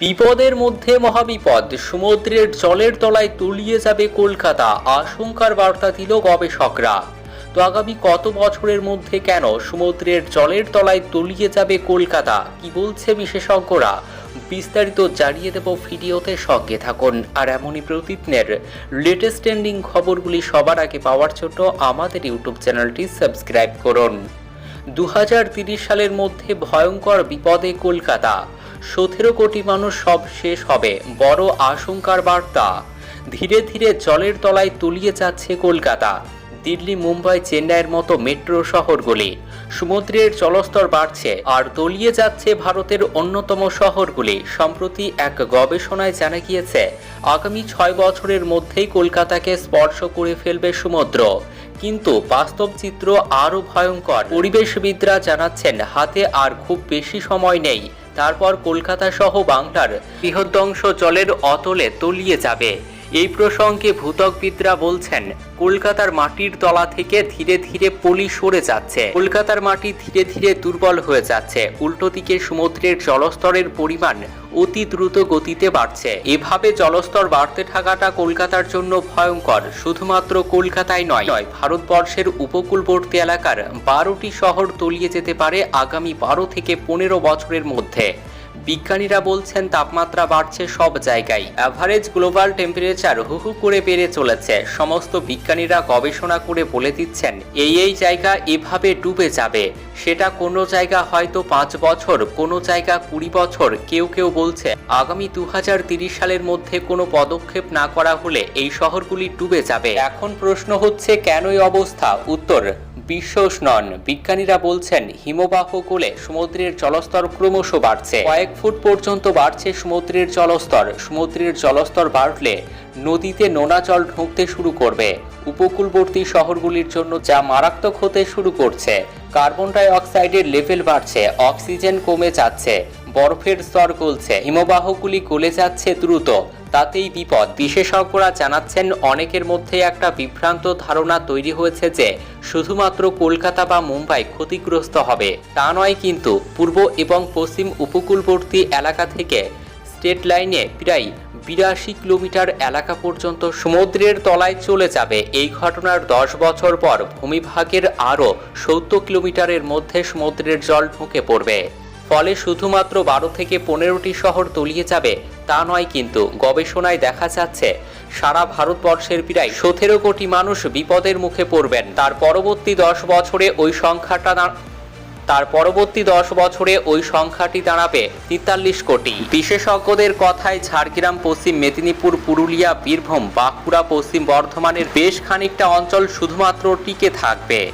বিপদের মধ্যে মহাবিপদ, সমুদ্রের জলের তলায় তলিয়ে যাবে কলকাতা, আশঙ্কার বার্তা দিল গবেষকরা। তো আগামী কত বছরের মধ্যে কেন সমুদ্রের জলের তলায় তলিয়ে যাবে কলকাতা? কি বলছে বিশেষজ্ঞরা? বিস্তারিত জানিয়ে দেব ভিডিওতে সঙ্গে থাকুন। আর এমনই প্রতিদিনের লেটেস্ট ট্রেন্ডিং খবরগুলি সবার আগে পাওয়ার জন্য আমাদের ইউটিউব চ্যানেলটি সাবস্ক্রাইব করুন। দু সালের মধ্যে ভয়ঙ্কর বিপদে কলকাতা। সতেরো কোটি মানুষ সব শেষ হবে, বড় আশঙ্কার বার্তা। ধীরে ধীরে জলের তলায় তলিয়ে যাচ্ছে কলকাতা। দিল্লি, মুম্বাই, চেন্নাইয়ের মতো মেট্রো শহরগুলি। সমুদ্রের জলস্তর বাড়ছে, আর তলিয়ে যাচ্ছে ভারতের অন্যতম শহরগুলি। সম্প্রতি এক গবেষণায় জানা গিয়েছে, আগামী ছয় বছরের মধ্যেই কলকাতাকে স্পর্শ করে ফেলবে সমুদ্র। কিন্তু বাস্তব চিত্র আরও ভয়ঙ্কর। পরিবেশবিদরা জানাচ্ছেন, হাতে আর খুব বেশি সময় নেই। তারপর কলকাতা সহ বাংলার বৃহদংশ জলের অতলে তলিয়ে যাবে। এই প্রসঙ্গে ভূতকবিদরা বলছেন, কলকাতার মাটির তলা থেকে ধীরে ধীরে পলি সরে যাচ্ছে। কলকাতার মাটি ধীরে ধীরে দুর্বল হয়ে যাচ্ছে। উল্টো দিকে সমুদ্রের জলস্তরের পরিমাণ অতি দ্রুত গতিতে বাড়ছে। এভাবে জলস্তর বাড়তে থাকাটা কলকাতার জন্য ভয়ঙ্কর। শুধুমাত্র কলকাতায় নয় নয়, ভারতবর্ষের উপকূলবর্তী এলাকার বারোটি শহর তলিয়ে যেতে পারে আগামী বারো থেকে পনেরো বছরের মধ্যে। বিজ্ঞানীরা বলছেন তাপমাত্রা বাড়ছে সব জায়গায়। অ্যাভারেজ গ্লোবাল টেম্পারেচার হু হু করে বেড়ে চলেছে। সমস্ত বিজ্ঞানীরা গবেষণা করে বলে দিচ্ছেন, এই এই জায়গা এভাবে ডুবে যাবে। সেটা কোনো জায়গা হয়তো পাঁচ বছর, কোনো জায়গা কুড়ি বছর, কেউ কেউ বলছে। আগামী দু সালের মধ্যে কোনো পদক্ষেপ না করা হলে এই শহরগুলি ডুবে যাবে। এখন প্রশ্ন হচ্ছে, কেন এই অবস্থা? উত্তর বিশ্বাস নন। বিজ্ঞানীরা বলছেন, হিমবাহ গলে সমুদ্রের জলস্তর ক্রমশ বাড়ছে। কয়েক ফুট পর্যন্ত বাড়ছে সমুদ্রের জলস্তর। সমুদ্রের জলস্তর বাড়লে নদীতে নোনা জল ঢুকতে শুরু করবে। উপকূলবর্তী শহরগুলির জন্য যা মারাত্মক হতে শুরু করছে। কার্বন ডাই অক্সাইডের লেভেল বাড়ছে, অক্সিজেন কমে যাচ্ছে। বরফের স্তর গলছে। হিমবাহগুলি গলে যাচ্ছে দ্রুত। তাতেই বিপদ। বিশেষজ্ঞরা জানাচ্ছেন, অনেকের মধ্যে একটা বিভ্রান্ত ধারণা তৈরি হয়েছে যে, শুধুমাত্র কলকাতা বা মুম্বাই ক্ষতিগ্রস্ত হবে। তা নয় কিন্তু, পূর্ব এবং পশ্চিম উপকূলবর্তী এলাকা থেকে স্টেট লাইনে প্রায় বিরাশি কিলোমিটার এলাকা পর্যন্ত সমুদ্রের তলায় চলে যাবে। এই ঘটনার দশ বছর পর ভূমিভাগের আরও সত্তর কিলোমিটারের মধ্যে সমুদ্রের জল ঢুকে পড়বে। ফলে শুধুমাত্র বারো থেকে পনেরোটি শহর তলিয়ে যাবে, তা নয় কিন্তু গবেষণায় দেখা যাচ্ছে, সারা ভারতবর্ষের প্রায় সতেরো কোটি মানুষ বিপদের মুখে পড়বেন। তার পরবর্তী দশ বছরে ওই সংখ্যাটা তার পরবর্তী দশ বছরে ওই সংখ্যাটি দাঁড়াবে তেতাল্লিশ কোটি। বিশেষজ্ঞদের কথায় ঝাড়গ্রাম, পশ্চিম মেদিনীপুর, পুরুলিয়া, বীরভূম, বাঁকুড়া, পশ্চিম বর্ধমানের বেশ খানিকটা অঞ্চল শুধুমাত্র টিকে থাকবে।